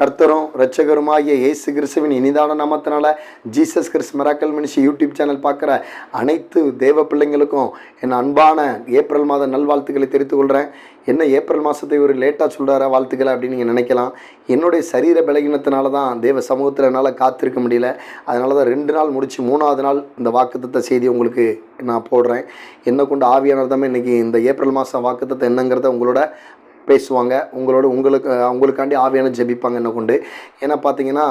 கர்த்தரும் ரட்சகருமாகிய இயேசு கிறிஸ்துவின் இனிதான நாமத்தினால ஜீசஸ் கிறிஸ் மெராக்கல் மனுஷி யூடியூப் சேனல் பார்க்குற அனைத்து தேவ பிள்ளைங்களுக்கும் என் அன்பான ஏப்ரல் மாத நல்வாழ்த்துக்களை தெரிவித்துக் கொள்கிறேன் என்ன ஏப்ரல் மாதத்தை ஒரு லேட்டாக சொல்கிறார வாழ்த்துக்களை அப்படின்னு நீங்கள் நினைக்கலாம். என்னுடைய சரீர பலகீனத்தினால தான் தேவ சமூகத்தில் என்னால் காத்திருக்க முடியல. அதனால தான் ரெண்டு நாள் முடித்து மூணாவது நாள் இந்த வாக்குத்தத்த செய்தி உங்களுக்கு நான் போடுறேன். என்ன கொண்டு ஆவியானதாமே இன்றைக்கி இந்த ஏப்ரல் மாதம் வாக்குத்தத்தை என்னங்கிறத உங்களோட பேசுவாங்க. உங்களோட உங்களுக்கு அவங்களுக்காண்டி ஆவியான ஜெபிப்பாங்க என்ன கொண்டு. ஏன்னா பார்த்தீங்கன்னா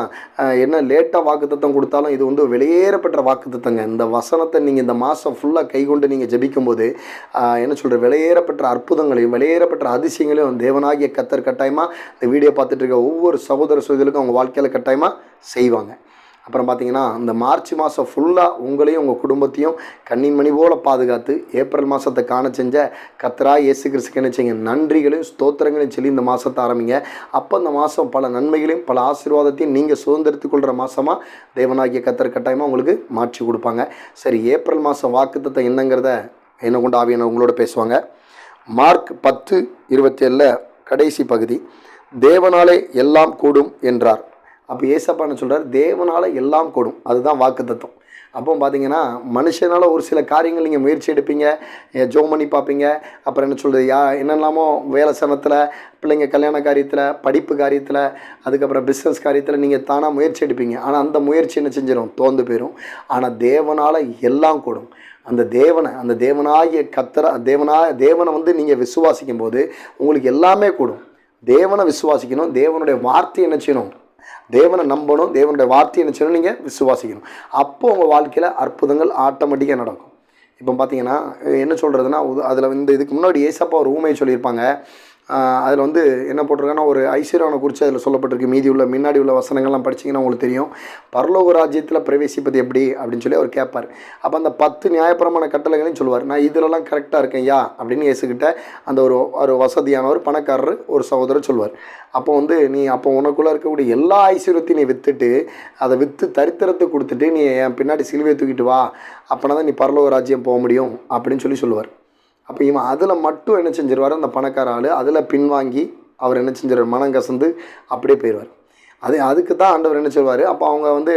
என்ன லேட்டாக வாக்குத்தத்தம் கொடுத்தாலும் இது வந்து வெளியேறப்பட்ட வாக்குத்தத்தங்க. இந்த வசனத்தை நீங்கள் இந்த மாதம் ஃபுல்லாக கை கொண்டு நீங்கள் ஜெபிக்கும்போது என்ன சொல்கிற வெளியேறப்பட்ட அற்புதங்களையும் வெளியேறப்பட்ட அதிசயங்களையும் தேவனாகிய கத்தர் கட்டாயமாக இந்த வீடியோ பார்த்துட்டு இருக்க ஒவ்வொரு சகோதர சகோதரிகளுக்கும் அவங்க வாழ்க்கையில் கட்டாயமாக செய்வாங்க. அப்புறம் பார்த்தீங்கன்னா இந்த மார்ச் மாதம் ஃபுல்லாக உங்களையும் உங்கள் குடும்பத்தையும் கண்ணின் மணி போல் பாதுகாத்து ஏப்ரல் மாதத்தை காண செஞ்ச கத்ரா இயேசு கிறிஸ்துக்கு என்ன நன்றிகளையும் ஸ்தோத்திரங்களையும் சொல்லி இந்த மாதத்தை ஆரம்பிங்க. அப்போ இந்த மாதம் பல நன்மைகளையும் பல ஆசீர்வாதத்தையும் நீங்கள் சுதந்திரத்துக் கொள்கிற மாதமாக தேவனாகிய கத்தர் கட்டாயமாக உங்களுக்கு மாற்றி கொடுப்பாங்க. சரி ஏப்ரல் மாதம் வாக்குத்தத்தை என்னங்கிறத என்ன கொண்டு ஆவியான உங்களோட பேசுவாங்க. மார்க் பத்து இருபத்தி ஏழில் கடைசி பகுதி தேவனாலே எல்லாம் கூடும் என்றார். அப்போ ஏசப்பா என்ன சொல்கிறார் தேவனால் எல்லாம் கூடும். அதுதான் வாக்குத்தத்தம். அப்போ பார்த்தீங்கன்னா மனுஷனால் ஒரு சில காரியங்கள் நீங்கள் முயற்சி எடுப்பீங்க. ஜோம் பண்ணி பார்ப்பீங்க. அப்புறம் என்ன சொல்கிறது யா என்னெல்லாமோ வேலை சனத்தில் பிள்ளைங்க கல்யாண காரியத்தில் படிப்பு காரியத்தில் அதுக்கப்புறம் பிஸ்னஸ் காரியத்தில் நீங்கள் தானாக முயற்சி எடுப்பீங்க. ஆனால் அந்த முயற்சி என்ன செஞ்சிடும் தோந்து போயிடும் ஆனால் தேவனால் எல்லாம் கூடும். அந்த தேவனை அந்த தேவனாகிய கத்தர தேவனா தேவனை வந்து நீங்கள் விசுவாசிக்கும் போது உங்களுக்கு எல்லாமே கூடும். தேவனை விசுவாசிக்கணும். தேவனுடைய வார்த்தை என்ன செய்யணும்? தேவனை நம்பணும் தேவனுடைய வார்த்தையை என்ன செய்யணும் நீங்கள் விசுவாசிக்கணும். அப்போது உங்கள் வாழ்க்கையில் அற்புதங்கள் ஆட்டோமேட்டிக்காக நடக்கும். இப்போ பார்த்தீங்கன்னா என்ன சொல்கிறதுனா அதில் இந்த இதுக்கு முன்னாடி ஏசப்பா ஒரு ஊமையை சொல்லியிருப்பாங்க. அதில் வந்து என்ன போட்டிருக்காங்கன்னா ஒரு ஐஸ்வர்யாவை குறித்து அதில் சொல்லப்பட்டிருக்கு. மீதி உள்ள முன்னாடி உள்ள வசனங்கள்லாம் படிச்சிங்கன்னா உங்களுக்கு தெரியும். பரலோக ராஜ்யத்தில் பிரவேசிப்பது எப்படி அப்படின்னு சொல்லி அவர் கேட்பார் அப்போ அந்த பத்து நியாயப்பிரமாண கட்டளைகளையும் சொல்லுவார். நான் இதிலலாம் கரெக்டாக இருக்கேன் யா? அப்படின்னு இயேசுக்கிட்ட அந்த ஒரு ஒரு வசதியானவர் பணக்காரர் ஒரு சகோதரர் சொல்லுவார். அப்போ வந்து நீ அப்போ உனக்குள்ளே இருக்கக்கூடிய எல்லா ஐஸ்வர்யத்தையும் நீ விற்றுட்டு அதை விற்று தரித்திரத்தை கொடுத்துட்டு நீ என் பின்னாடி சிலுவையை தூக்கிட்டு வா. அப்போனா தான் நீ பரலோக ராஜ்யம் போக முடியும் அப்படின்னு சொல்லி சொல்லுவார். அப்போ இவன் அதில் மட்டும் என்ன செஞ்சிருவார்? அந்த பணக்கார ஆள் அதில் பின்வாங்கி அவர் என்ன செஞ்சிருவார்? மனம் கசந்து அப்படியே போயிடுவார் அது அதுக்கு தான் ஆண்டவர் என்ன சொல்வார் அப்போ அவங்க வந்து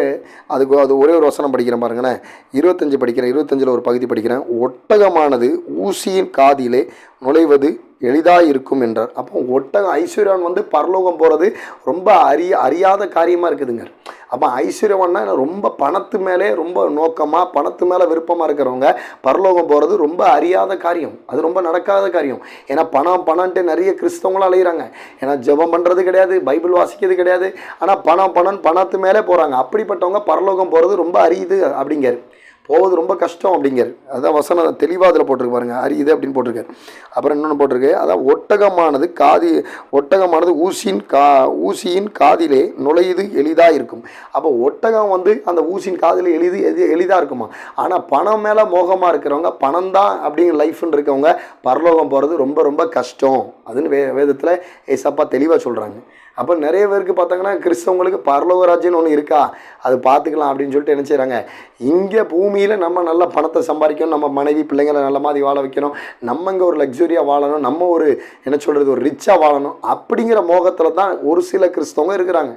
அதுக்கு அது ஒரே ஒரு வசனம் படிக்கிறேன் பாருங்களேன். இருபத்தஞ்சு படிக்கிறேன். இருபத்தஞ்சில் ஒரு பகுதி படிக்கிறேன். ஒட்டகமானது ஊசியின் காதிலே நுழைவது எளிதாக இருக்கும் என்றார். அப்போ ஒட்டகம் ஐஸ்வர்யான் வந்து பரலோகம் போகிறது ரொம்ப அறிய அறியாத காரியமாக இருக்குதுங்க. அப்போ ஐஸ்வர்யவான்னா ரொம்ப பணத்து மேலே ரொம்ப நோக்கமாக பணத்து மேலே விருப்பமாக இருக்கிறவங்க பரலோகம் போகிறது ரொம்ப அறியாத காரியம். அது ரொம்ப நடக்காத காரியம். ஏன்னா பணம் பணம்ட்டு நிறைய கிறிஸ்தவங்களும் அலைகிறாங்க ஏன்னா ஜெபம் பண்ணுறது கிடையாது பைபிள் வாசிக்கிறது கிடையாது. ஆனால் பணம் பணம் பணத்து மேலே போகிறாங்க அப்படிப்பட்டவங்க பரலோகம் போகிறது ரொம்ப அரியுது அப்படிங்கிறார். போவது ரொம்ப கஷ்டம் அப்படிங்கிறார். அதான் வசனம் தெளிவாக அதில் போட்டிருக்கு பாருங்க. அரியுது அப்படின்னு போட்டிருக்காரு. அப்புறம் இன்னொன்று போட்டிருக்கு. அதான் ஒட்டகமானது காதி ஒட்டகமானது ஊசியின் கா ஊசியின் காதிலே நுழையுது எளிதாக இருக்கும். அப்போ ஒட்டகம் வந்து அந்த ஊசியின் காதில் எளிது எது எளிதாக இருக்குமா? ஆனால் பணம் மேலே மோகமாக இருக்கிறவங்க பணம் தான் அப்படிங்கிற லைஃப்னு இருக்கவங்க பரலோகம் போகிறது ரொம்ப ரொம்ப கஷ்டம். அதுன்னு வே வேதத்தில் ஏசப்பா தெளிவாக சொல்கிறாங்க அப்போ நிறைய பேருக்கு பார்த்தாங்கன்னா கிறிஸ்தவங்களுக்கு பரலோகராஜ்யம்னு ஒன்று இருக்கா? அது பார்த்துக்கலாம் அப்படின்னு சொல்லிட்டு என்ன செய்கிறாங்க இங்கே பூமியில் நம்ம நல்ல பணத்தை சம்பாதிக்கணும் நம்ம மனைவி பிள்ளைங்களை நல்ல மாதிரி வாழ வைக்கணும் நம்ம இங்கே ஒரு லக்ஸுரியாக வாழணும் நம்ம ஒரு என்ன சொல்கிறது ஒரு ரிச்சாக வாழணும் அப்படிங்கிற மோகத்தில் தான் ஒரு சில கிறிஸ்தவங்க இருக்கிறாங்க.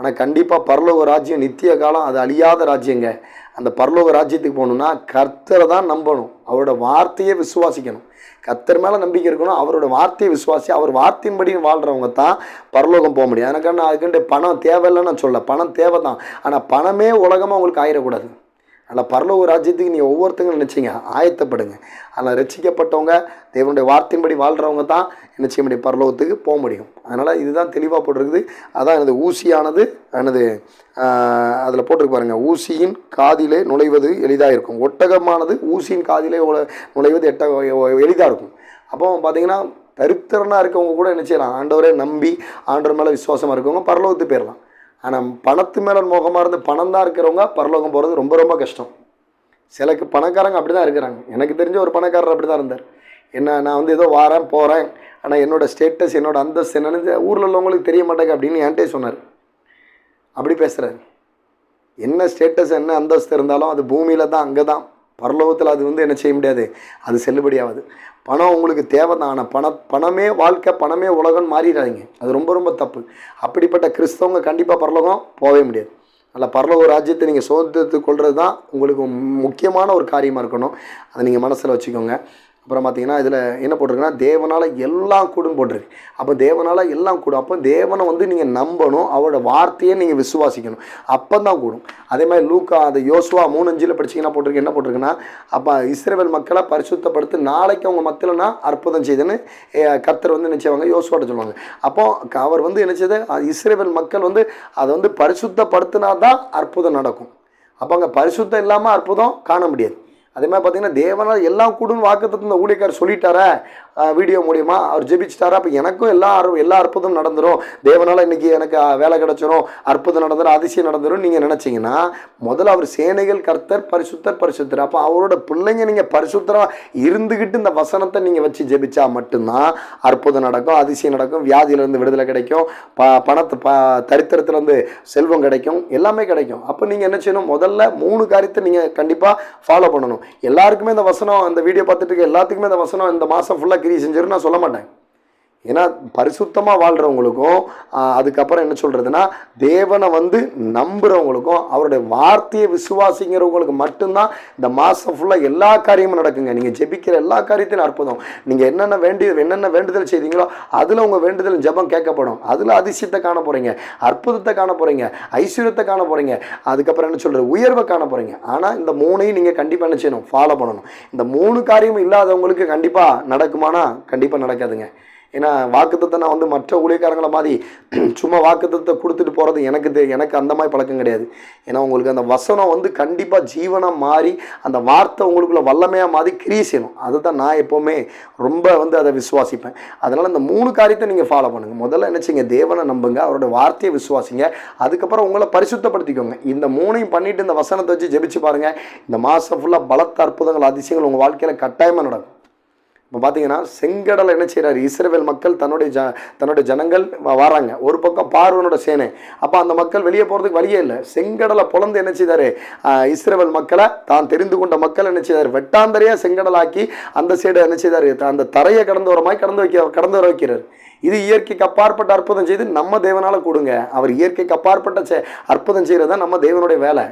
ஆனால் கண்டிப்பாக பரலோக ராஜ்யம் நித்திய காலம் அது அழியாத ராஜ்யங்க. அந்த பரலோக ராஜ்யத்துக்கு போகணுன்னா கர்த்தரை தான் நம்பணும். அவரோட வார்த்தையை விசுவாசிக்கணும். கத்தர் மேலே நம்பிக்கை இருக்கணும் அவரோட வார்த்தையை விசுவாசி அவர் வார்த்தையின்படி வாழ்கிறவங்க தான் பரலோகம் போக முடியும். எனக்கு நான் அதுக்குண்டு பணம் தேவையில்லைன்னு நான் சொல்ல பணம் தேவை தான் ஆனால் பணமே உலகமாக உங்களுக்கு ஆயிடக்கூடாது அதில் பரலோக ராஜ்யத்துக்கு நீங்கள் ஒவ்வொருத்தங்களும் நினச்சிங்க. ஆயத்தப்படுங்க. அதில் ரசிக்கப்பட்டவங்க தேவனுடைய வார்த்தையின்படி வாழ்கிறவங்க தான் என்ன செய்ய முடியும் பரலோகத்துக்கு போக முடியும். அதனால் இதுதான் தெளிவாக போட்டிருக்குது. அதான் எனது ஊசியானது எனது அதில் போட்டிருக்கு பாருங்கள் ஊசியின் காதிலே நுழைவது எளிதாக இருக்கும். ஒட்டகமானது ஊசியின் காதிலே நுழைவது எட்ட எளிதாக இருக்கும். அப்போ பார்த்தீங்கன்னா தரித்திரனாக இருக்கவங்க கூட என்ன செய்யலாம் ஆண்டவரே நம்பி ஆண்டவர் மேலே விசுவாசமாக இருக்கவங்க பரலோகத்துக்கு போயிடலாம் ஆனால் பணத்து மேலே மோகமாக இருந்து பணம் தான் இருக்கிறவங்க பரலோகம் போகிறது ரொம்ப ரொம்ப கஷ்டம். சிலக்கு பணக்காரங்க அப்படி தான் இருக்கிறாங்க. எனக்கு தெரிஞ்ச ஒரு பணக்காரர் அப்படி தான் இருந்தார். என்ன நான் வந்து ஏதோ வாரேன் போகிறேன் ஆனால் என்னோட ஸ்டேட்டஸ் என்னோடய அந்தஸ்து என்னென்னு ஊரில் உள்ளவங்களுக்கு தெரிய மாட்டேங்க அப்படின்னு என்கிட்டே சொன்னார். அப்படி பேசுகிறாரு என்ன ஸ்டேட்டஸ் என்ன அந்தஸ்து இருந்தாலும் அது பூமியில் தான் அங்கே தான் பரலோகத்தில் அது வந்து என்ன செய்ய முடியாது? அது செல்லுபடியாகாது. பணம் உங்களுக்கு தேவை தான் ஆனால் பண பணமே வாழ்க்கை பணமே உலகம்னு மாறிடாதீங்க. அது ரொம்ப ரொம்ப தப்பு. அப்படிப்பட்ட கிறிஸ்தவங்க கண்டிப்பாக பரலோகம் போகவே முடியாது. அதில் பரலோக ராஜ்யத்தை நீங்கள் சோதரித்து கொள்வது தான் உங்களுக்கு முக்கியமான ஒரு காரியமாக இருக்கணும். அதை நீங்கள் மனசில் வச்சுக்கோங்க. அப்புறம் பார்த்தீங்கன்னா இதில் என்ன போட்டிருக்குன்னா தேவனால் எல்லாம் கூடும் போட்டிருக்கு. அப்போ தேவனால் எல்லாம் கூடும். அப்போ தேவனை வந்து நீங்கள் நம்பணும். அவரோட வார்த்தையை நீங்கள் விசுவாசிக்கணும். அப்போ தான் கூடும். அதே மாதிரி லூக்கா அது யோசுவா மூணு அஞ்சில் படிச்சிங்கன்னா போட்டிருக்கு. என்ன போட்டிருக்குன்னா அப்போ இஸ்ரேல் மக்களை பரிசுத்தப்படுத்தி நாளைக்கு அவங்க மத்தியில்னா அற்புதம் செய்துன்னு கர்த்தர் வந்து நினச்சவங்க யோசுவாட்ட சொல்லுவாங்க. அப்போ அவர் வந்து என்ன செய்த இஸ்ரேல் மக்கள் வந்து அதை வந்து பரிசுத்தப்படுத்தினா தான் அற்புதம் நடக்கும். அப்போ அங்கே பரிசுத்தம் இல்லாமல் அற்புதம் காண முடியாது. அதே மாதிரி பார்த்தீங்கன்னா தேவனால் எல்லாம் கூடும் வாக்கு இந்த ஊழியக்காரர் சொல்லிட்டாரா வீடியோ மூலியமா அவர் ஜெபிச்சிட்டாரு. அப்போ எனக்கும் எல்லா எல்லா அற்புதம் நடந்துரும். தேவனால் இன்னைக்கு எனக்கு வேலை கிடச்சிரும். அற்புதம் நடந்துடும் அதிசயம் நடந்துடும் நீங்கள் நினச்சிங்கன்னா முதல்ல அவர் சேனைகள் கர்த்தர் பரிசுத்தர் பரிசுத்தர். அப்போ அவரோட பிள்ளைங்க நீங்கள் பரிசுத்தராக இருந்துக்கிட்டு இந்த வசனத்தை நீங்கள் வச்சு ஜெபிச்சா மட்டும்தான் அற்புதம் நடக்கும் அதிசயம் நடக்கும் வியாதியிலேருந்து விடுதலை கிடைக்கும் ப பணத்தை ப தரித்திரத்துலேருந்து செல்வம் கிடைக்கும் எல்லாமே கிடைக்கும். அப்போ நீங்கள் என்ன செய்யணும்? முதல்ல மூணு காரியத்தை நீங்கள் கண்டிப்பாக ஃபாலோ பண்ணணும். எல்லாருக்குமே இந்த வசனம் இந்த வீடியோ பார்த்துட்டு இருக்க எல்லாத்துக்குமே இந்த வசனம் இந்த மாதம் ஃபுல்லாக கிரி செஞ்சிரு நான் சொல்ல மாட்டேன். ஏன்னா பரிசுத்தமாக வாழ்கிறவங்களுக்கும் அதுக்கப்புறம் என்ன சொல்கிறதுனா தேவனை வந்து நம்புகிறவங்களுக்கும் அவருடைய வார்த்தையை விசுவாசிங்கிறவங்களுக்கு மட்டும்தான் இந்த மாதம் ஃபுல்லாக எல்லா காரியமும் நடக்குங்க. நீங்கள் ஜெபிக்கிற எல்லா காரியத்திலும் அற்புதம். நீங்கள் என்னென்ன வேண்டிய என்னென்ன வேண்டுதல் செய்தீங்களோ அதில் உங்கள் வேண்டுதல் ஜெபம் கேட்கப்படும். அதில் அதிசயத்தை காண போகிறீங்க அற்புதத்தை காண போகிறீங்க ஐஸ்வர்யத்தை காண போகிறீங்க அதுக்கப்புறம் என்ன சொல்கிறது உயர்வை காண போகிறீங்க ஆனால் இந்த மூணையும் நீங்கள் கண்டிப்பாக என்ன செய்யணும்? ஃபாலோ பண்ணணும். இந்த மூணு காரியமும் இல்லாதவங்களுக்கு கண்டிப்பாக நடக்குமானா? கண்டிப்பாக நடக்காதுங்க. ஏன்னா வாக்குத்தத்தை நான் வந்து மற்ற ஊழியக்காரங்களை மாதிரி சும்மா வாக்குத்தத்தை கொடுத்துட்டு போகிறது எனக்கு தெ எனக்கு அந்த மாதிரி பழக்கம் கிடையாது. ஏன்னா உங்களுக்கு அந்த வசனம் வந்து கண்டிப்பாக ஜீவனம் மாறி அந்த வார்த்தை உங்களுக்குள்ள வல்லமையாக மாறி கிரியை செய்யணும். அதுதான் நான் எப்போவுமே ரொம்ப வந்து அதை விசுவாசிப்பேன். அதனால் இந்த மூணு காரியத்தை நீங்கள் ஃபாலோ பண்ணுங்கள் முதல்ல என்ன தேவனை நம்புங்க. அவரோட வார்த்தையை விசுவாசிங்க. அதுக்கப்புறம் உங்களை பரிசுத்தப்படுத்திக்கோங்க. இந்த மூணையும் பண்ணிவிட்டு இந்த வசனத்தை வச்சு ஜெபிச்சு பாருங்கள் இந்த மாதம் ஃபுல்லாக பலத்த அற்புதங்கள் அதிசயங்கள் உங்கள் வாழ்க்கையில் கட்டாயமாக நடக்கும். இப்போ பார்த்தீங்கன்னா செங்கடலை என்ன செய்கிறாரு இஸ்ரவேல் மக்கள் தன்னுடைய ஜ தன்னுடைய ஜனங்கள் வராங்க. ஒரு பக்கம் பார்வனோட சேனை. அப்போ அந்த மக்கள் வெளியே போகிறதுக்கு வழியே இல்லை. செங்கடலை பொழந்து என்ன செய்தார்? ஆஹ் மக்களை தான் தெரிந்து கொண்ட மக்கள் என்ன செய்தார்? வெட்டாந்தரையாக செங்கடலாக்கி அந்த சைடு என்ன செய்தார்? அந்த தரையை கடந்து வர மாதிரி கடந்து வைக்க கடந்து வர வைக்கிறார். இது இயற்கைக்கு அப்பாற்பட்ட அற்புதம் செய்து நம்ம தேவனால் கொடுங்க. அவர் இயற்கைக்கு அப்பாற்பட்ட அற்புதம் செய்கிறது தான் நம்ம தேவனுடைய வேலை.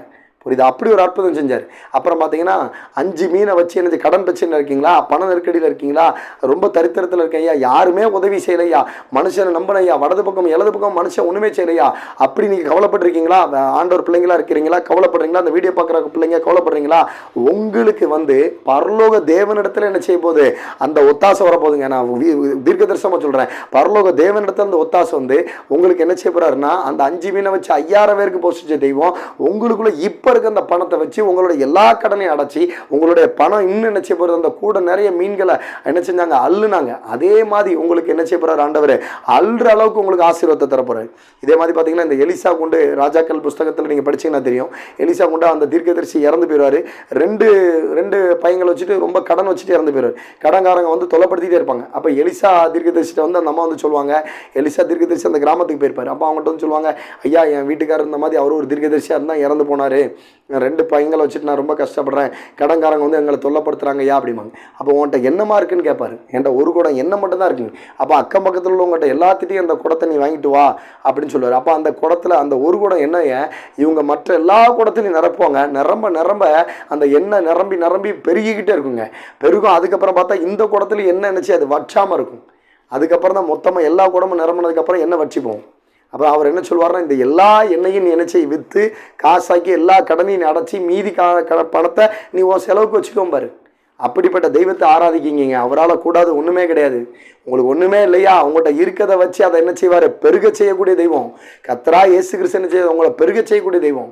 புரியுது? அப்படி ஒரு அற்புதம் செஞ்சார். அப்புறம் பார்த்தீங்கன்னா அஞ்சு மீனை வச்சு என்ன கடன் பிரச்சனை இருக்கீங்களா? பண நெருக்கடியில் இருக்கீங்களா? ரொம்ப தரித்திரத்தில் ஐயா. யாருமே உதவி செய்யலையா? மனுஷனை நம்பினையா வலது பக்கம் இடது பக்கம் மனுஷன் ஒன்றுமே செய்யலையா? அப்படி நீங்கள் கவலைப்பட்டிருக்கீங்களா? ஆண்டோர் ஆண்டவர் பிள்ளைங்களா இருக்கிறீங்களா? கவலைப்படுறீங்களா? அந்த வீடியோ பார்க்குற பிள்ளைங்க கவலைப்படுறீங்களா? உங்களுக்கு வந்து பரலோக தேவனிடத்தில் என்ன செய்ய போகுது? அந்த ஒத்தாசை வரப்போகுதுங்க. நான் தீர்க்க தரிசனமாக சொல்கிறேன் பரலோக தேவனிடத்தில் அந்த ஒத்தாசை வந்து உங்களுக்கு என்ன செய்ய போகிறாருன்னா அந்த அஞ்சு மீனை வச்சு ஐயாயிரம் பேருக்கு போஷிச்ச தெய்வம் உங்களுக்குள்ள இப்போ இருக்க அந்த பணத்தை வச்சு உங்களோட எல்லா கடனையும் அடைச்சி உங்களுடைய பணம் இன்னும் என்ன செய்ய போகிறது அந்த கூட நிறைய மீன்களை என்ன செஞ்சாங்க? அள்ளுனாங்க. அதே மாதிரி உங்களுக்கு என்ன செய்ய போகிறார் ஆண்டவர்? அள்ளுற அளவுக்கு உங்களுக்கு ஆசீர்வாதத்தை தரப்போறாரு இதே மாதிரி பார்த்தீங்கன்னா இந்த எலிசா கொண்டு ராஜாக்கள் புஸ்தகத்தில் நீங்கள் படிச்சீங்கன்னா தெரியும். எலிசா கொண்டு அந்த தீர்க்கதரிசி இறந்து போயிடுவார். ரெண்டு ரெண்டு பையங்களை வச்சுட்டு ரொம்ப கடன் வச்சுட்டு இறந்து போயிடுவார். கடன்காரங்க வந்து தொலைப்படுத்திட்டே இருப்பாங்க. அப்போ எலிசா தீர்க்கதரிசிட்ட வந்து அந்த அம்மா வந்து சொல்லுவாங்க எலிசா தீர்க்கதரிசி அந்த கிராமத்துக்கு போயிருப்பாரு. அப்போ அவங்கள்ட்ட வந்து சொல்லுவாங்க ஐயா என் வீட்டுக்காரர் இந்த மாதிரி அவர் ஒரு தீர்க்கதரிசியாக இருந்தால் இறந்து போனார். ரெண்டு பையங்களை வச்சுட்டு நான் ரொம்ப கஷ்டப்படுறேன். கடன்காரங்க வந்து எங்களை தொல்லைப்படுத்துறாங்க ஐயா அப்படிம்பாங்க. அப்போ உன்கிட்ட என்னமா இருக்குன்னு கேட்பாரு என்கிட்ட ஒரு குடம் என்ன மட்டும் தான் இருக்குங்க அப்போ அக்கம் பக்கத்தில் உள்ளவங்ககிட்ட எல்லாத்திட்டையும் அந்த குடத்தை நீ வாங்கிட்டு வா அப்படின்னு சொல்லுவார். அப்போ அந்த குடத்தில் அந்த ஒரு குடம் எண்ணெயை இவங்க மற்ற எல்லா குடத்துலையும் நிரப்புவாங்க. நிரம்ப நிரம்ப அந்த எண்ணெய் நிரம்பி நிரம்பி பெருகிக்கிட்டே இருக்குங்க. பெருகும். அதுக்கப்புறம் பார்த்தா இந்த குடத்துலையும் எண்ணெய் நினச்சி அது வற்றாமல் இருக்கும். அதுக்கப்புறம் தான் மொத்தமாக எல்லா குடமும் நிரம்பினதுக்கப்புறம் எண்ணெய் வச்சுப்போம் அப்புறம் அவர் என்ன சொல்வார்னா இந்த எல்லா எண்ணெயும் நீ என்ன விற்று காசாக்கி எல்லா கடனையும் நீ அடைச்சி மீதி கா பணத்தை நீ உன் செலவுக்கு வச்சுக்கோ பாரு. அப்படிப்பட்ட தெய்வத்தை ஆராதிக்கிங்க அவரால் கூடாது ஒன்றுமே கிடையாது. உங்களுக்கு ஒன்றுமே இல்லையா? உங்கள்கிட்ட இருக்கிறத வச்சு அதை என்ன செய்வார்? பெருக செய்யக்கூடிய தெய்வம். கத்தரா இயேசு கிறிஸ்து என்ன செய்ய உங்களை பெருக செய்யக்கூடிய தெய்வம்.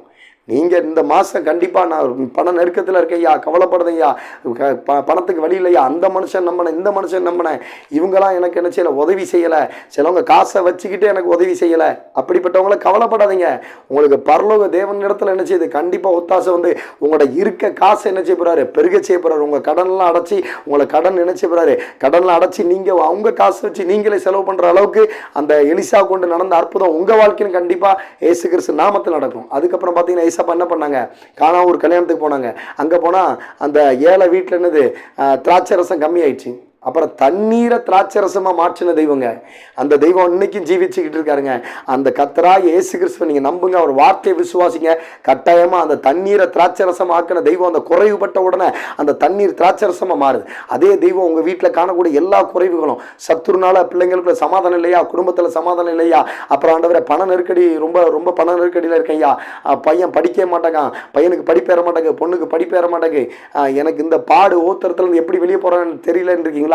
நீங்கள் இந்த மாதம் கண்டிப்பாக நான் பண நெருக்கத்தில் இருக்கையா கவலைப்படுதையா ப பணத்துக்கு வழி இல்லையா? அந்த மனுஷன் நம்பினேன் இந்த மனுஷன் நம்பினேன் இவங்கெல்லாம் எனக்கு என்ன செய்யலை உதவி செய்யலை. சிலவங்க காசை வச்சுக்கிட்டு எனக்கு உதவி செய்யலை. அப்படிப்பட்டவங்கள கவலைப்படாதீங்க. உங்களுக்கு பரலோக தேவன் இடத்துல என்ன செய்யுது? கண்டிப்பாக ஒத்தாசை வந்து உங்களோட இருக்க காசை என்ன செய்ய போகிறாரு பெருக செய்ய போகிறாரு உங்கள் கடன்லாம் அடைச்சி உங்களை கடன் என்ன செய்ய போகிறாரு கடன்லாம் அடைச்சி நீங்கள் அவங்க காசை வச்சு நீங்களே செலவு பண்ணுற அளவுக்கு அந்த எலிசா கொண்டு நடந்த அற்புதம் உங்கள் வாழ்க்கையில் கண்டிப்பாக ஏசு கிறிஸ்து நாமத்தில் நடக்கும். அதுக்கப்புறம் பார்த்தீங்கன்னா ஏசப்பா என்ன பண்ணாங்க. காணா ஒரு கல்யாணத்துக்கு போனாங்க. அங்கே போனால் அந்த ஏழை வீட்டில் என்னது திராட்சை ரசம் கம்மியாயிடுச்சு. அப்புறம் தண்ணீரை திராட்சரசமாக மாற்றின தெய்வங்க. அந்த தெய்வம் இன்னைக்கும் ஜீவிச்சுக்கிட்டு இருக்காருங்க. அந்த கத்தரா ஏசு கிறிஸ்துவ நீங்கள் நம்புங்க அவர் வார்த்தையை விசுவாசிங்க. கட்டாயமாக அந்த தண்ணீரை திராட்சை ரசம் ஆக்கின தெய்வம் அந்த குறைவுபட்ட உடனே அந்த தண்ணீர் திராட்சரசமாக மாறுது. அதே தெய்வம் உங்கள் வீட்டில் காணக்கூடிய எல்லா குறைவுகளும் சத்துருனால பிள்ளைங்களுக்குள்ள சமாதானம் இல்லையா? குடும்பத்தில் சமாதானம் இல்லையா? அப்புறம் ஆண்டவரை பண நெருக்கடி ரொம்ப ரொம்ப பண நெருக்கடியில் இருக்கேன்யா? பையன் படிக்கவே மாட்டாங்க. பையனுக்கு படிப்பேற மாட்டேங்குது பொண்ணுக்கு படிப்பேற மாட்டேங்குது எனக்கு இந்த பாடு ஓத்தரத்துல எப்படி வெளியே போகிறேன்னு தெரியலன்னு இருக்கீங்களா?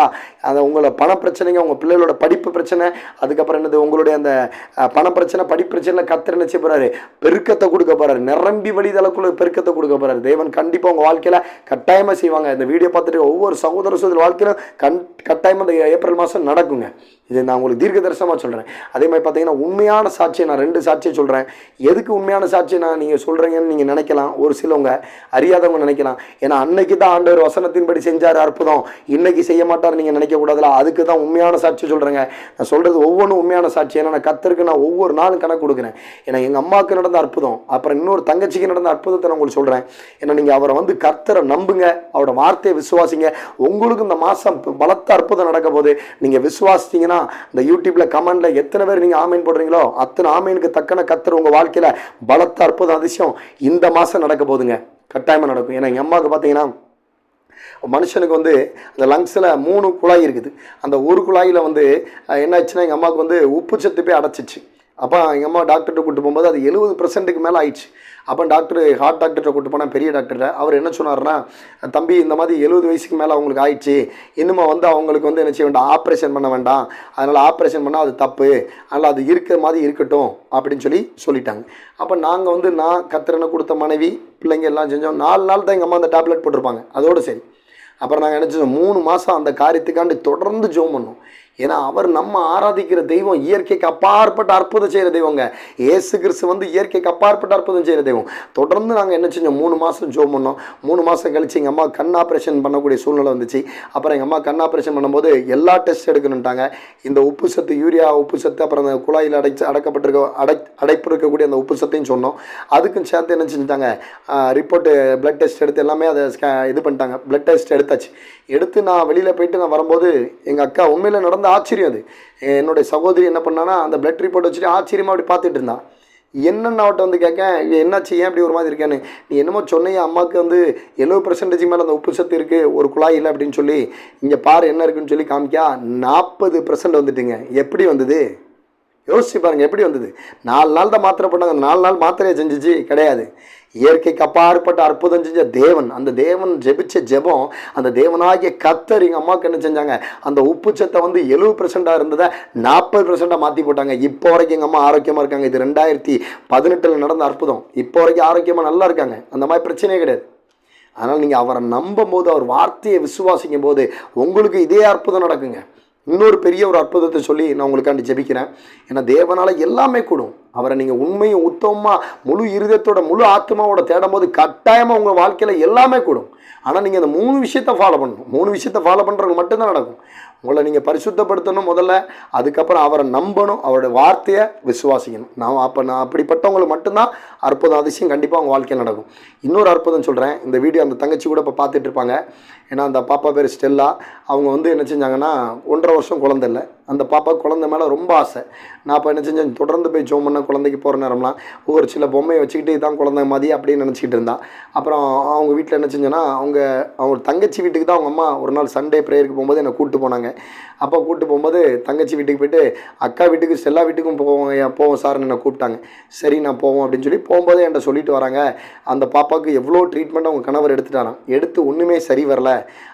அதை உங்களை பண பிரச்சனைங்க உங்கள் பிள்ளைகளோட படிப்பு பிரச்சனை அதுக்கப்புறம் என்னது உங்களுடைய அந்த பண பிரச்சனை படிப்பு பிரச்சனை கத்திர நினைச்ச போகிறாரு பெருக்கத்தை கொடுக்க போறாரு. நிரம்பி வழிதளக்குள்ள பெருக்கத்தை கொடுக்க போறாரு. தேவன் கண்டிப்பாக உங்கள் வாழ்க்கையில் கட்டாயமாக செய்வாங்க. இந்த வீடியோ பார்த்துட்டு ஒவ்வொரு சகோதர சோதர வாழ்க்கையிலும் கண் கட்டாயமாக இந்த ஏப்ரல் மாதம் நடக்குங்க. இது நான் உங்களுக்கு தீர்க்க தரிசனமாக சொல்கிறேன் அதே மாதிரி பார்த்தீங்கன்னா உண்மையான சாட்சியை நான் ரெண்டு சாட்சியை சொல்கிறேன் எதுக்கு உண்மையான சாட்சியை நான் நீங்கள் சொல்கிறீங்கன்னு நீங்கள் நினைக்கலாம்? ஒரு சிலவங்க அறியாதவங்க நினைக்கலாம். ஏன்னா அன்னைக்கு தான் ஆண்டவர் வசனத்தின்படி செஞ்சார் அற்புதம். இன்னைக்கு செய்ய மாட்டார். நீங்கள் நினைக்கக்கூடாதுல. அதுக்கு தான் உண்மையான சாட்சி சொல்கிறேங்க நான் சொல்கிறது ஒவ்வொன்றும் உண்மையான சாட்சி. ஏன்னா நான் கத்தருக்கு நான் ஒவ்வொரு நாளும் கணக்கு கொடுக்குறேன். ஏன்னா எங்கள் அம்மாவுக்கு நடந்த அற்புதம் அப்புறம் இன்னொரு தங்கச்சிக்கு நடந்த அற்புதத்தை நான் உங்களுக்கு சொல்கிறேன் ஏன்னா நீங்கள் அவரை வந்து கர்த்தரை நம்புங்க அவரோட வார்த்தையை விசுவாசிங்க. உங்களுக்கு இந்த மாதம் பலத்த அற்புதம் நடக்க போது நீங்கள் விசுவாசித்தீங்கன்னா இந்த யூடியூப்பில் கமெண்டில் எத்தனை பேர் நீங்கள் ஆமீன் போடுறீங்களோ அத்தனை ஆமீனுக்கு தக்கன கர்த்தர் உங்கள் வாழ்க்கையில் பலத்த அற்புதம் அதிசயம் இந்த மாதம் நடக்க போதுங்க கட்டாயமாக நடக்கும். ஏன்னா எங்கள் அம்மாவுக்கு பார்த்தீங்கன்னா மனுஷனுக்கு வந்து அந்த லங்ஸில் மூணு குழாய் இருக்குது. அந்த ஒரு குழாயில் வந்து என்னாச்சுன்னா எங்கள் அம்மாவுக்கு வந்து உப்பு சத்து போய் அடைச்சிச்சு. அப்போ எங்கள் அம்மா டாக்டர்கிட்ட கூட்டு போகும்போது அது எழுபது பர்சன்ட்டுக்கு மேலே ஆயிடுச்சு. அப்போ டாக்டர் ஹார்ட் டாக்டர்கிட்ட கூட்டு போனால் பெரிய டாக்டர்கிட்ட அவர் என்ன சொன்னார்னா தம்பி இந்த மாதிரி எழுபது வயசுக்கு மேலே அவங்களுக்கு ஆயிடுச்சு. இன்னுமே வந்து அவங்களுக்கு வந்து என்ன செய்ய வேண்டாம் ஆப்ரேஷன் பண்ண வேண்டாம். அதனால் ஆப்ரேஷன் பண்ணால் அது தப்பு. அதனால் அது இருக்கிற மாதிரி இருக்கட்டும் அப்படின்னு சொல்லி சொல்லிட்டாங்க. அப்போ நாங்கள் வந்து நான் கத்திரனை கொடுத்த மனைவி பிள்ளைங்க எல்லாம் செஞ்சோம். நாலு நாள் தான் எங்கள் அம்மா அந்த டேப்லெட் போட்டிருப்பாங்க. அதோடு சரி. அப்புறம் நாங்கள் நினச்சோம் மூணு மாதம் அந்த காரியத்துக்காண்டி தொடர்ந்து ஜோம் பண்ணோம். ஏன்னா அவர் நம்ம ஆராதிக்கிற தெய்வம் இயற்கைக்கு அப்பாற்பட்ட அற்புதம் செய்கிற தெய்வங்க. ஏசு கிறிஸ்து வந்து இயற்கைக்கு அப்பாற்பட்ட அற்புதம் செய்கிற தெய்வம். தொடர்ந்து நாங்கள் என்ன செஞ்சோம்? மூணு மாதம் ஜோம் பண்ணோம். மூணு மாதம் கழிச்சு எங்கள் அம்மா கண் ஆப்ரேஷன் பண்ணக்கூடிய சூழ்நிலை வந்துச்சு. அப்புறம் எங்கள் அம்மா கண் ஆப்ரேஷன் பண்ணும்போது எல்லா டெஸ்ட் எடுக்கணுன்ட்டாங்க இந்த உப்பு சத்து யூரியா உப்பு சத்து அப்புறம் அந்த குழாயில் அடைச்சு அடக்கப்பட்டிருக்க அடை அடைப்பு இருக்கக்கூடிய அந்த உப்பு சத்தையும் சொன்னோம். அதுக்கும் சேர்த்து என்ன செஞ்சுட்டாங்க? ரிப்போர்ட்டு பிளட் டெஸ்ட் எடுத்து எல்லாமே அதை இது பண்ணிட்டாங்க. பிளட் டெஸ்ட் எடுத்தாச்சு. எடுத்து நான் வெளியில் போயிட்டு நான் வரும்போது எங்கள் அக்கா உண்மையில் நடந்த ஆச்சரியம் அது. என்னுடைய சகோதரி என்ன பண்ணான்னா அந்த பிளட் ரிப்போர்ட் வச்சுட்டு ஆச்சரியமாக அப்படி பார்த்துட்டு இருந்தான் என்னென்ன அவட்ட வந்து கேட்க "இவன் என்னாச்சு ஏன் இப்படி ஒரு மாதிரி இருக்கேன்னு நீ என்னமோ சொன்னையே அம்மாவுக்கு வந்து எழுபது பர்சன்டேஜ் மேலே அந்த உப்பு சத்து இருக்குது ஒரு குழாய் இல்லை அப்படின்னு சொல்லி இங்கே பாரு என்ன இருக்குன்னு சொல்லி காமிக்கா. நாற்பது பர்சன்ட் வந்துட்டுங்க. எப்படி வந்தது? யோசிச்சு பாருங்கள் எப்படி வந்தது? நாலு நாள் தான் மாத்திரை போட்டாங்க. அந்த நாலு நாள் மாத்திரையை செஞ்சிச்சு கிடையாது. இயற்கைக்கு அப்பாற்பட்ட அற்புதம் செஞ்ச தேவன் அந்த தேவன் ஜெபிச்ச ஜெபம் அந்த தேவனாகிய கத்தர் எங்கள் அம்மாவுக்கு என்ன செஞ்சாங்க? அந்த உப்பு சத்தை வந்து எழுபது பர்சண்டாக இருந்ததை நாற்பது பர்சண்டாக மாற்றி போட்டாங்க. இப்போ வரைக்கும் எங்கள் அம்மா ஆரோக்கியமாக இருக்காங்க. இது ரெண்டாயிரத்தி பதினெட்டில் நடந்த அற்புதம். இப்போ வரைக்கும் ஆரோக்கியமாக நல்லா இருக்காங்க. அந்த மாதிரி பிரச்சனையே கிடையாது. அதனால் நீங்கள் அவரை நம்பும் போது அவர் வார்த்தையை விசுவாசிக்கும் போது உங்களுக்கு இதே அற்புதம் நடக்குங்க. இன்னொரு பெரிய ஒரு அற்புதத்தை சொல்லி நான் உங்களுக்காண்டி ஜெபிக்கிறேன். ஏன்னா தேவனால எல்லாமே கூடும். அவரை நீங்கள் உண்மையும் உத்தமமாக முழு இருதயத்தோட முழு ஆத்மாவோட தேடும் போது கட்டாயமாக உங்கள் வாழ்க்கையில் எல்லாமே கூடும். ஆனால் நீங்கள் அந்த மூணு விஷயத்தை ஃபாலோ பண்ணணும். மூணு விஷயத்தை ஃபாலோ பண்ணுறவங்க மட்டும்தான் நடக்கும். உங்களை நீங்கள் பரிசுத்தப்படுத்தணும் முதல்ல அதுக்கப்புறம் அவரை நம்பணும் அவருடைய வார்த்தையை விசுவாசிக்கணும். நான் அப்போ நான் அப்படிப்பட்டவங்களுக்கு மட்டும்தான் அற்புதம் அதிசயம் கண்டிப்பாக அவங்க வாழ்க்கையில் நடக்கும். இன்னொரு அற்புதம் சொல்கிறேன் இந்த வீடியோ அந்த தங்கச்சி கூட இப்போ பார்த்துட்டு இருப்பாங்க. ஏன்னா அந்த பாப்பா பேர் ஸ்டெல்லா. அவங்க வந்து என்ன செஞ்சாங்கன்னா ஒன்றரை வருஷம் குழந்தை இல்லை. அந்த பாப்பா குழந்தை மேலே ரொம்ப ஆசை. நான் இப்போ என்ன செஞ்சேன்? தொடர்ந்து போய் ஜோம் பண்ண குழந்தைக்கு போகிற நேரம்லாம் ஒரு சில பொம்மையை வச்சுக்கிட்டு தான் குழந்தை மாதிரி அப்படின்னு நினச்சிக்கிட்டு இருந்தான் அப்புறம் அவங்க வீட்டில் என்ன செஞ்சேன்னா அவங்க அவங்க தங்கச்சி வீட்டுக்கு தான் அவங்க அம்மா ஒரு நாள் சண்டே ப்ரேயருக்கு போகும்போது என்னை கூப்பிட்டு போனாங்க. அப்போ கூப்பிட்டு போகும்போது தங்கச்சி வீட்டுக்கு போயிட்டு அக்கா வீட்டுக்கு செல்லா வீட்டுக்கும் போவோம் ஏன் போவோம் சார்னு என்னை கூப்பிட்டாங்க. சரி நான் போவோம் அப்படின்னு சொல்லி போகும்போதே என்கிட்ட சொல்லிட்டு வராங்க. அந்த பாப்பாவுக்கு எவ்வளோ ட்ரீட்மெண்ட் அவங்க கணவர் எடுத்துட்டாராம். எடுத்து ஒன்றுமே சரி வரல.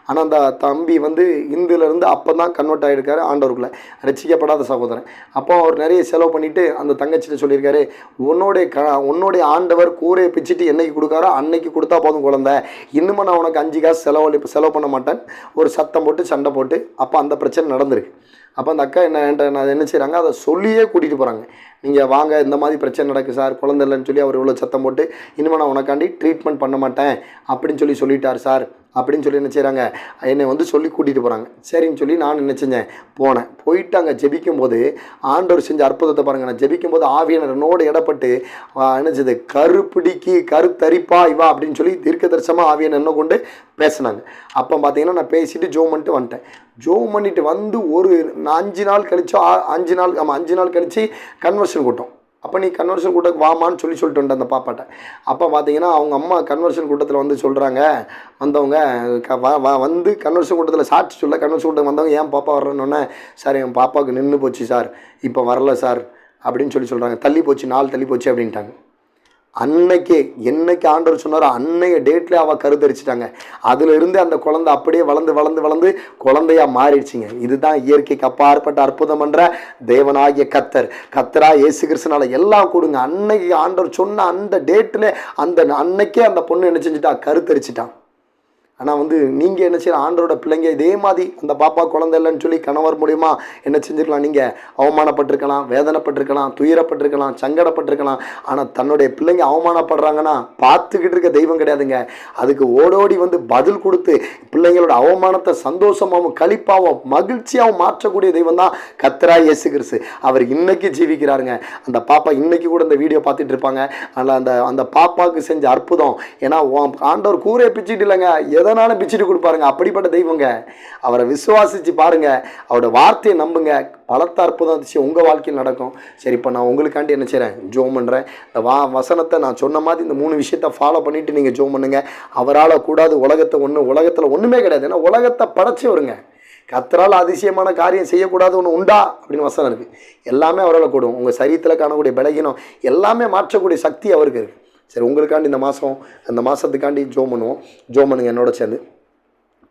ஆனால் அந்த தம்பி வந்து இந்துலேருந்து அப்போ தான் கன்வெர்ட் ஆகிருக்காரு ஆண்டவருக்குள்ளே. ரசிக்கப்படாத சகோதரன். அப்போ அவர் நிறைய செலவு பண்ணிவிட்டு அந்த தங்கச்சிட்ட சொல்லியிருக்காரு உன்னோடைய க உன்னுடைய ஆண்டவர் கூரையை பிச்சுட்டு என்னைக்கு கொடுக்காரோ அன்னைக்கு கொடுத்தா போதும் குழந்தை. இன்னுமே நான் உனக்கு அஞ்சு காசு செலவழிப்பு செலவு பண்ண மாட்டேன். ஒரு சத்தம் போட்டு சண்டை போட்டு. அப்போ அந்த பிரச்சனை நடந்திருக்கு. அப்போ அந்த அக்கா என்ன என்கிட்ட நான் என்ன செய்கிறாங்க அதை சொல்லியே கூட்டிகிட்டு போகிறாங்க நீங்கள் வாங்க இந்த மாதிரி பிரச்சனை நடக்குது சார் குழந்தை இல்லைன்னு சொல்லி அவர் இவ்வளோ சத்தம் போட்டு இனிமேல் நான் உனக்காண்டி ட்ரீட்மெண்ட் பண்ண மாட்டேன். அப்படின்னு சொல்லி சொல்லிட்டார் சார். அப்படின்னு சொல்லி என்ன செய்கிறாங்க என்னை வந்து சொல்லி கூட்டிகிட்டு போகிறாங்க சரின்னு சொல்லி நான் என்ன செஞ்சேன்? போனேன். போயிட்டு அங்கே ஜெபிக்கும் போது ஆண்டவர் செஞ்ச அற்புதத்தை பாருங்கள் நான் ஜெபிக்கும் போது ஆவியனோடு இடப்பட்டு என்னச்சது கருப்பிடிக்கு கருத்தரிப்பா இவா அப்படின்னு சொல்லி தீர்க்க தரிசனமாக ஆவியன் என்ன கொண்டு பேசினாங்க. அப்போ பார்த்தீங்கன்னா நான் பேசிட்டு ஜோம் பண்ணிட்டு வந்துட்டேன். ஜோம் பண்ணிட்டு வந்து ஒரு அஞ்சு நாள் கழிச்சோ அஞ்சு நாள் ஆமாம் அஞ்சு நாள் கழிச்சு கன்வர்ஷன் கூட்டம். அப்போ நீ கன்வர்ஷன் கூட்டத்துக்கு வாமான்னு சொல்லி சொல்லிட்டு வந்துட்டேன் அந்த பாப்பாட்ட. அப்போ பார்த்தீங்கன்னா அவங்க அம்மா கன்வர்ஷன் கூட்டத்தில் வந்து சொல்கிறாங்க வந்தவங்க க- வ- வ- வந்து கன்வர்ஷன் கூட்டத்தில் சாட்சி சொல்ல கன்வர்ஷன் கூட்டம் வந்தவங்க ஏன் பாப்பா வரணுன்னே சார் என் பாப்பாவுக்கு நின்று போச்சு சார். இப்போ வரல சார். அப்படின்னு சொல்லி சொல்கிறாங்க தள்ளி போச்சு நாள் தள்ளி போச்சு அப்படின்ட்டாங்க. அன்னைக்கே என்னைக்கு ஆண்டவர் சொன்னாரோ அன்னைய டேட்டில் அவள் கருத்தரிச்சிட்டாங்க அதுல இருந்து அந்த குழந்தை அப்படியே வளர்ந்து வளர்ந்து வளர்ந்து குழந்தையா மாறிடுச்சிங்க. இதுதான் இயற்கைக்கு அப்பாற்பட்ட அற்புதம் என்ற தேவனாகிய கத்தர் கத்தரா இயேசு கிருஷ்ணனால எல்லாம் கொடுங்க. அன்னைக்கு ஆண்டவர் சொன்ன அந்த டேட்டில் அந்த அன்னைக்கே அந்த பொண்ணு என்ன செஞ்சுட்டா? கருத்தரிச்சிட்டான் ஆனால் வந்து நீங்கள் என்ன செய்யலாம் ஆண்டரோட பிள்ளைங்க இதே மாதிரி அந்த பாப்பா குழந்தை இல்லைன்னு சொல்லி கணவர் மூலியமா என்ன செஞ்சுருக்கலாம் நீங்கள் அவமானப்பட்டிருக்கலாம் வேதனைப்பட்டிருக்கலாம் துயரப்பட்டிருக்கலாம் சங்கடப்பட்டிருக்கலாம். ஆனால் தன்னுடைய பிள்ளைங்க அவமானப்படுறாங்கன்னா பார்த்துக்கிட்டு இருக்க தெய்வம் கிடையாதுங்க. அதுக்கு ஓடோடி வந்து பதில் கொடுத்து பிள்ளைங்களோட அவமானத்தை சந்தோஷமாகவும் கழிப்பாகவும் மகிழ்ச்சியாகவும் மாற்றக்கூடிய தெய்வம் தான் கத்தரா இயேசு கிறிஸ்து. அவர் இன்னைக்கு ஜீவிக்கிறாருங்க. அந்த பாப்பா இன்னைக்கு கூட இந்த வீடியோ பார்த்துட்டு இருப்பாங்க. அதில் அந்த அந்த பாப்பாவுக்கு செஞ்ச அற்புதம். ஏன்னா உன் ஆண்டவர் கூரை பிச்சுட்டு இல்லைங்க. எதனாலும் பிச்சுட்டு கொடுப்பாருங்க. அப்படிப்பட்ட தெய்வங்க. அவரை விசுவாசிச்சு பாருங்கள் அவரோட வார்த்தையை நம்புங்க. பலத்த அற்புதம் அதிசயம் உங்கள் வாழ்க்கையில் நடக்கும். சரி இப்போ நான் உங்களுக்காண்டி என்ன செய்கிறேன் ஜோம் பண்ணுறேன் இந்த வா வசனத்தை நான் சொன்ன மாதிரி இந்த மூணு விஷயத்தை ஃபாலோ பண்ணிவிட்டு நீங்கள் ஜோம் பண்ணுங்கள் அவரால் கூடாது உலகத்தை ஒன்று உலகத்தில் ஒன்றுமே கிடையாது. ஏன்னா உலகத்தை படைச்சி வருங்க கத்தரால் அதிசயமான காரியம் செய்யக்கூடாது ஒன்று உண்டா? அப்படின்னு வசனம் இருக்குது எல்லாமே அவரால் கூடும். உங்கள் சரீரத்தில் காணக்கூடிய பலகீனம் எல்லாமே மாற்றக்கூடிய சக்தி அவருக்கு இருக்குது சரி உங்களுக்காண்டி இந்த மாதம் அந்த மாதத்துக்காண்டி ஜோம் பண்ணுவோம் ஜோம் பண்ணுங்க என்னோட சேர்ந்து.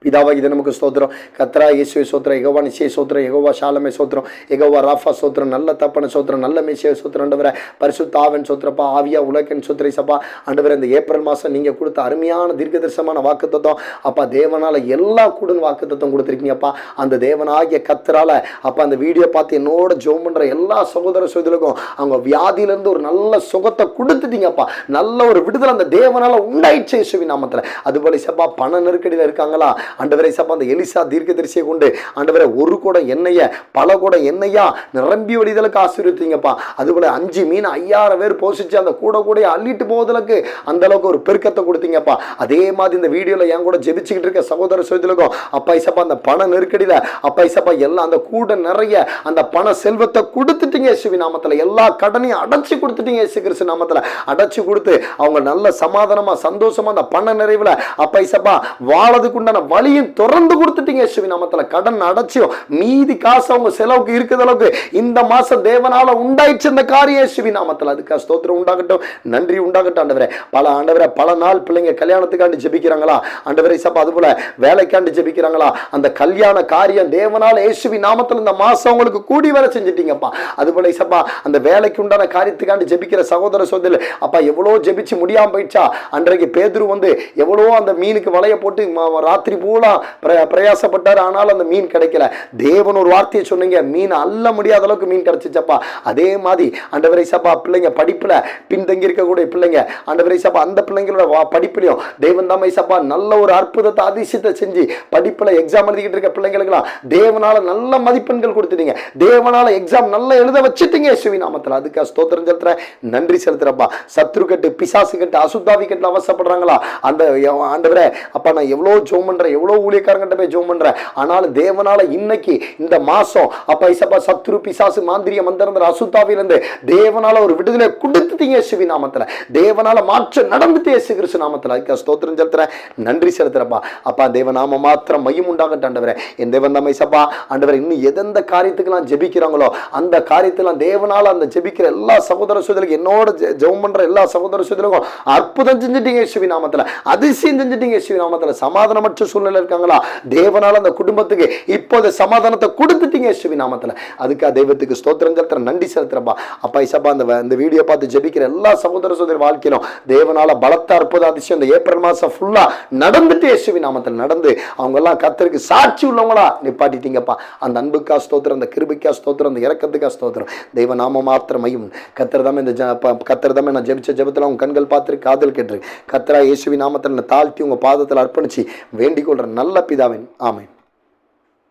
பிதாவாகி இது நமக்கு ஸ்தோத்திரம். கத்ரா இயேசுவை சோத்திரம் எகோவா நிச்சய சோத்திரம் எகோவா ஷாலமே சோத்திரம் எகோவா ராஃபா சோத்திரம் நல்ல தப்பன சோத்திரம் நல்ல மேசிய சோத்திரம் பரிசு தாவன் சோத்திரப்பா ஆவியா உலகன் சோத்திரை சப்பா ஆண்டவரை இந்த ஏப்ரல் மாதம் நீங்கள் கொடுத்த அருமையான தீர்க்கதரிசமான வாக்கு தத்துவம் அப்பா தேவனால் எல்லா கூடுன்னு தத்துவம் கொடுத்துருக்கீங்கப்பா. அந்த தேவனாகிய கத்தரால அப்பா அந்த வீடியோ பார்த்து என்னோட ஜோம் பண்ணுற எல்லா சகோதர சகோதரர்களுக்கும் அவங்க வியாதியிலேருந்து ஒரு நல்ல சுகத்தை கொடுத்துட்டீங்கப்பா. நல்ல ஒரு விடுதலை அந்த தேவனால் உண்டாயிடுச்சு இயேசுவின் நாமத்தில். அதுபோல சப்பா பண நெருக்கடியில் இருக்காங்களா? ஆண்டவரை சப்பா அந்த எலிசா தீர்க்கதரிசியை கொண்டு ஆண்டவரை ஒரு கூட எண்ணெய பல குடம் எண்ணெயா நிரம்பி வடிதலுக்கு ஆசீர்வித்தீங்கப்பா அதுபோல் அஞ்சு மீன் ஐயாயிரம் பேர் போஷிச்சு அந்த கூட கூட அள்ளிட்டு போவதற்கு அந்த அளவுக்கு ஒரு பெருக்கத்தை கொடுத்தீங்கப்பா. அதே மாதிரி இந்த வீடியோவில் என் கூட ஜெபிச்சுக்கிட்டு இருக்க சகோதர சோதலுக்கும் அப்பா இசப்பா அந்த பண நெருக்கடியில் அப்பா இசப்பா எல்லாம் அந்த கூட நிறைய அந்த பண செல்வத்தை கொடுத்துட்டீங்க இயேசுவி நாமத்தில். எல்லா கடனையும் அடைச்சி கொடுத்துட்டீங்க இயேசு கிறிஸ்து நாமத்தில். அடைச்சி கொடுத்து அவங்க நல்ல சமாதானமா சந்தோஷமா அந்த பண நிறைவில் அப்பா இசப்பா வாழதுக்குண்டான வழியும் திறந்து கொடுத்துட்டீங்க இயேசுவி நாமத்தில். கடன் அடைச்சியும் மீதி காசு அவங்க செலவுக்கு இருக்கிற அளவுக்கு இந்த மாசம் தேவனால உண்டாயிடுச்சு இந்த காரியம் இயேசுவி நாமத்தில். அதுக்காக ஸ்தோத்திரம் உண்டாகட்டும். நன்றி உண்டாகட்டும் ஆண்டவரே. பல ஆண்டவரை பல நாள் பிள்ளைங்க கல்யாணத்துக்காண்டி ஜெபிக்கிறாங்களா? ஆண்டவரை சப்பா அதுபோல வேலைக்காண்டி ஜெபிக்கிறாங்களா? அந்த கல்யாண காரியம் தேவனால இயேசுவி நாமத்தில் இந்த மாசம் அவங்களுக்கு கூடி வர செஞ்சிட்டீங்கப்பா. அதுபோல சப்பா அந்த வேலைக்கு உண்டான காரியத்துக்காண்டி ஜெபிக்கிற சகோதர சோதரில் அப்பா எவ்வளோ ஜெபிச்சு முடியாமல் போயிடுச்சா? அன்றைக்கு பேதுரு வந்து எவ்வளோ அந்த மீனுக்கு வலையை போட்டு ராத்திரி பூ மூலம் பிரயாசப்பட்டார் ஆனாலும் அந்த மீன் கிடைக்கல. தேவன் ஒரு வார்த்தையை சொன்னீங்க மீன் அள்ள முடியாத அளவுக்கு மீன் கிடைச்சிச்சப்பா. அதே மாதிரி அண்டவரை சப்பா பிள்ளைங்க படிப்புல பின்தங்கி இருக்கக்கூடிய பிள்ளைங்க அண்டவரை சப்பா அந்த பிள்ளைங்களோட வா- படிப்புலையும் தேவன் தாமை சப்பா நல்ல ஒரு அற்புதத்தை அதிசயத்தை செஞ்சு படிப்புல எக்ஸாம் எழுதிக்கிட்டு இருக்க பிள்ளைங்களுக்குலாம் தேவனால நல்ல மதிப்பெண்கள் கொடுத்துட்டீங்க. தேவனால எக்ஸாம் நல்லா எழுத வச்சுட்டீங்க இயேசுவி நாமத்தில். அதுக்காக ஸ்தோத்திரம் செலுத்துறேன். நன்றி செலுத்துறப்பா. சத்ரு கட்டு பிசாசு கட்டு அசுத்தாவி கட்டு அவசப்படுறாங்களா அந்த ஆண்டவரே அப்பா நான் எவ்வளோ ஜோம் பண்ணுறேன் எவ்வளோ ஊழியக்காரங்கிட்ட போய் ஜோம் பண்றேன் ஆனால் தேவனால் இன்னைக்கு இந்த மாதம் அப்பா இசப்பா சத்ரு பிசாசு மாந்திரிய மந்திரந்திர அசுத்தாவிலிருந்து தேவனால் ஒரு விடுதலை கொடுத்துட்டீங்க இயேசுவி நாமத்தில். தேவனால் மாற்றம் நடந்துட்டு இயேசு கிறிஸ்து நாமத்தில். அதுக்கு ஸ்தோத்திரம் செலுத்துறேன். நன்றி செலுத்துறப்பா. அப்பா தேவநாம மாத்திரம் மையம் உண்டாகட்டும் ஆண்டவரே. என் தேவன் தான் ஐசப்பா ஆண்டவர் இன்னும் எதெந்த காரியத்துக்கெல்லாம் ஜெபிக்கிறாங்களோ அந்த காரியத்தெல்லாம் தேவனால் அந்த ஜெபிக்கிற எல்லா சகோதர சோதரிகளுக்கு என்னோட ஜெபம் பண்ணுற எல்லா சகோதர சோதரிகளுக்கும் அற்புதம் செஞ்சுட்டீங்க இயேசுவி நாமத்தில். அதிசயம் செஞ்சுட்டீங்க இயேசுவி நாமத்தில். சமாதானமற்ற சூழ்நிலை சூழ்நிலை இருக்காங்களா? தேவனால் அந்த குடும்பத்துக்கு இப்போது சமாதானத்தை கொடுத்துட்டீங்க இயேசுவி நாமத்தில். அதுக்காக தெய்வத்துக்கு ஸ்தோத்திரங்கிறத நன்றி செலுத்துறப்பா. அப்பா இசப்பா அந்த இந்த வீடியோ பார்த்து ஜெபிக்கிற எல்லா சகோதர சகோதரி வாழ்க்கையிலும் தேவனால் பலத்த அற்புத அதிசயம் இந்த ஏப்ரல் மாதம் ஃபுல்லாக நடந்துட்டு இயேசுவி நாமத்தில் நடந்து அவங்கெல்லாம் கத்தருக்கு சாட்சி உள்ளவங்களா நிப்பாட்டிட்டீங்கப்பா. அந்த அன்புக்கா ஸ்தோத்திரம் அந்த கிருபிக்கா ஸ்தோத்திரம் அந்த இறக்கத்துக்கா ஸ்தோத்திரம். தெய்வ நாம மாத்திரமையும். கத்திரதாம இந்த கத்திரதாம நான் ஜெபிச்ச ஜெபத்தில் அவங்க கண்கள் பார்த்துருக்கு காதல் கேட்டு கத்திரா இயேசுவி நாமத்தில் நான் தாழ்த்தி உங்கள் பாதத்தில் அர்ப்பணிச்சு வேண்டிக் கொள்றேன் நல்ல பிதாவின் ஆமை